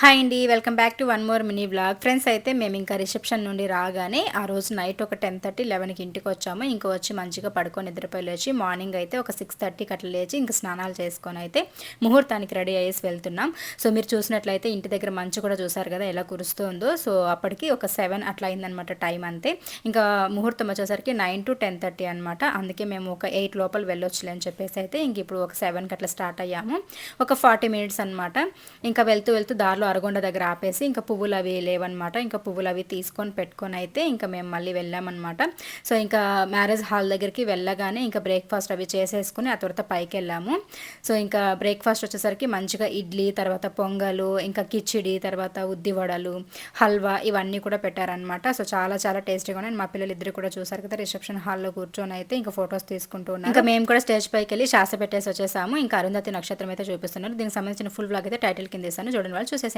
Hi అండి welcome back to one more mini blog friends అయితే మేము ఇంకా రిసెప్షన్ నుండి రాగానే ఆ రోజు నైట్ ఒక టెన్ థర్టీ లెవెన్కి ఇంటికి వచ్చాము. ఇంకా వచ్చి మంచిగా పడుకొని నిద్రపోయి లేచి మార్నింగ్ అయితే ఒక సిక్స్ థర్టీకి అట్లా లేచి ఇంకా స్నానాలు చేసుకొని అయితే ముహూర్తానికి రెడీ అయ్యేసి వెళ్తున్నాం. సో మీరు చూసినట్లయితే ఇంటి దగ్గర మంచు కూడా చూసారు కదా ఎలా కురుస్తుందో. సో అప్పటికి ఒక సెవెన్ అట్లా అయిందనమాట టైం అంతే. ఇంకా ముహూర్తం వచ్చేసరికి నైన్ టు టెన్ థర్టీ అనమాట అందుకే మేము ఒక ఎయిట్ లోపల వెళ్ళొచ్చులే అని చెప్పేసి అయితే ఇంక ఇప్పుడు ఒక సెవెన్కి అట్లా స్టార్ట్ అయ్యాము. ఒక ఫార్టీ మినిట్స్ అనమాట ఇంకా వెళ్తూ వెళ్తూ దారిలో అరగొండ దగ్గర ఆపేసి ఇంకా పువ్వులు అవి లేవన్నమాట. ఇంకా పువ్వులు అవి తీసుకొని పెట్టుకొని అయితే ఇంకా మేము మళ్ళీ వెళ్ళామన్నమాట. సో ఇంకా మ్యారేజ్ హాల్ దగ్గరికి వెళ్ళగానే ఇంకా బ్రేక్ఫాస్ట్ అవి చేసేసుకుని ఆ తర్వాత పైకి వెళ్ళాము. సో ఇంకా బ్రేక్ఫాస్ట్ వచ్చేసరికి మంచిగా ఇడ్లీ తర్వాత పొంగలు ఇంకా కిచిడి తర్వాత ఉద్ది వడలు హల్వా ఇవన్నీ కూడా పెట్టారనమాట సో చాలా చాలా టేస్టీగా ఉన్నాయి. మా పిల్లలు ఇద్దరు కూడా చూసారు కదా రిసెప్షన్ హాల్లో కూర్చొని అయితే ఇంకా ఫొటోస్ తీసుకుంటున్నాం ఇంకా మేము కూడా స్టేజ్ పైకి వెళ్ళి శాస పెట్టేసి వచ్చేసాము. ఇంకా అరుంధతి నక్షత్రం అయితే చూపిస్తున్నారు. దీనికి సంబంధించిన ఫుల్ బ్లాగ్ అయితే టైటిల్ కింద ఇస్తాను చూడండి వాళ్ళు చూసేసి